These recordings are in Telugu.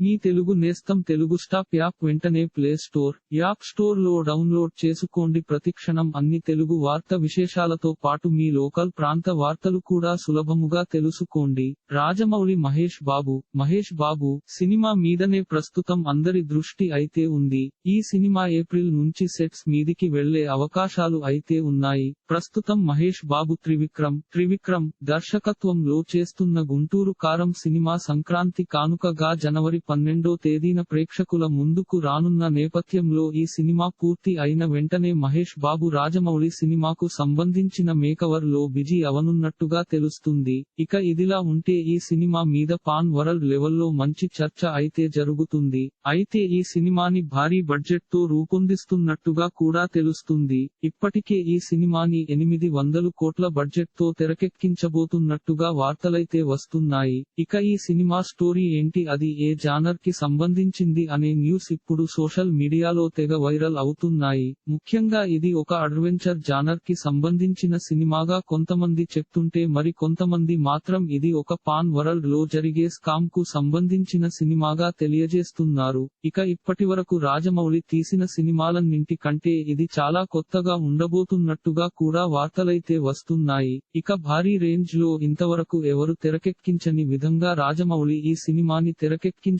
మీ తెలుగు నేస్తం తెలుగు స్టాప్ యాప్ వెంటనే ప్లే స్టోర్ యాప్ స్టోర్లో డౌన్లోడ్ చేసుకోండి. ప్రతిక్షణం అన్ని తెలుగు వార్త విశేషాలతో పాటు మీ లోకల్ ప్రాంత వార్తలు కూడా సులభముగా తెలుసుకోండి. రాజమౌళి మహేష్ బాబు మహేష్ బాబు సినిమా మీదనే ప్రస్తుతం అందరి దృష్టి అయితే ఉంది. ఈ సినిమా ఏప్రిల్ నుంచి సెట్స్ మీదికి వెళ్ళే అవకాశాలు అయితే ఉన్నాయి. ప్రస్తుతం మహేష్ బాబు త్రివిక్రమ్ త్రివిక్రమ్ దర్శకత్వంలో చేస్తున్న గుంటూరు కారం సినిమా సంక్రాంతి కానుకగా జనవరి పన్నెండో తేదీన ప్రేక్షకుల ముందుకు రానున్న నేపథ్యంలో ఈ సినిమా పూర్తి అయిన వెంటనే మహేష్ బాబు రాజమౌళి సినిమాకు సంబంధించిన మేకవర్లో బిజీ అవనున్నట్టుగా తెలుస్తుంది. ఇక ఇదిలా ఉంటే ఈ సినిమా మీద పాన్ వరల్డ్ లెవెల్లో మంచి చర్చ అయితే జరుగుతుంది. అయితే ఈ సినిమాని భారీ బడ్జెట్తో రూపొందిస్తున్నట్టుగా కూడా తెలుస్తుంది. ఇప్పటికే ఈ సినిమాని ఎనిమిది వందలు కోట్ల బడ్జెట్తో తెరకెక్కించబోతున్నట్టుగా వార్తలైతే వస్తున్నాయి. ఇక ఈ సినిమా స్టోరీ ఏంటి? అది ఏ బ్యానర్కి సంబంధించింది అనే న్యూస్ ఇప్పుడు సోషల్ మీడియాలో తెగ వైరల్ అవుతున్నాయి. ముఖ్యంగా ఇది ఒక అడ్వెంచర్ జానర్కి సంబంధించిన సినిమాగా కొంతమంది చెప్తుంటే మరి కొంతమంది మాత్రం ఇది ఒక పాన్ వరల్డ్లో జరిగే స్కామ్కు సంబంధించిన సినిమాగా తెలియజేస్తున్నారు. ఇక ఇప్పటివరకు రాజమౌళి తీసిన సినిమాలన్నింటి కంటే ఇది చాలా కొత్తగా ఉండబోతున్నట్టుగా కూడా వార్తలైతే వస్తున్నాయి. ఇక భారీ రేంజ్లో ఇంతవరకు ఎవరు తెరకెక్కించని విధంగా రాజమౌళి ఈ సినిమాని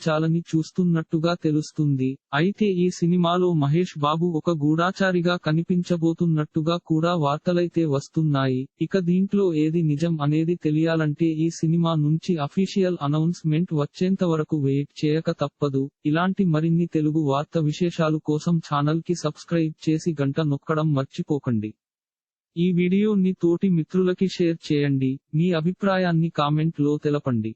తెరకెక్కించాలని చూస్తున్నట్టుగా తెలుస్తుంది. అయితే ఈ సినిమాలో మహేష్ బాబు ఒక గూఢాచారిగా కనిపించబోతున్నట్టుగా కూడా వార్తలైతే వస్తున్నాయి. ఇక దీంట్లో ఏది నిజం అనేది తెలియాలంటే ఈ సినిమా నుంచి అఫీషియల్ అనౌన్స్మెంట్ వచ్చేంత వరకు వెయిట్ చేయక తప్పదు. ఇలాంటి మరిన్ని తెలుగు వార్త విశేషాలు కోసం ఛానల్కి సబ్స్క్రైబ్ చేసి గంట నొక్కడం మర్చిపోకండి. ఈ వీడియోని తోటి మిత్రులకి షేర్ చేయండి. మీ అభిప్రాయాన్ని కామెంట్లో తెలపండి.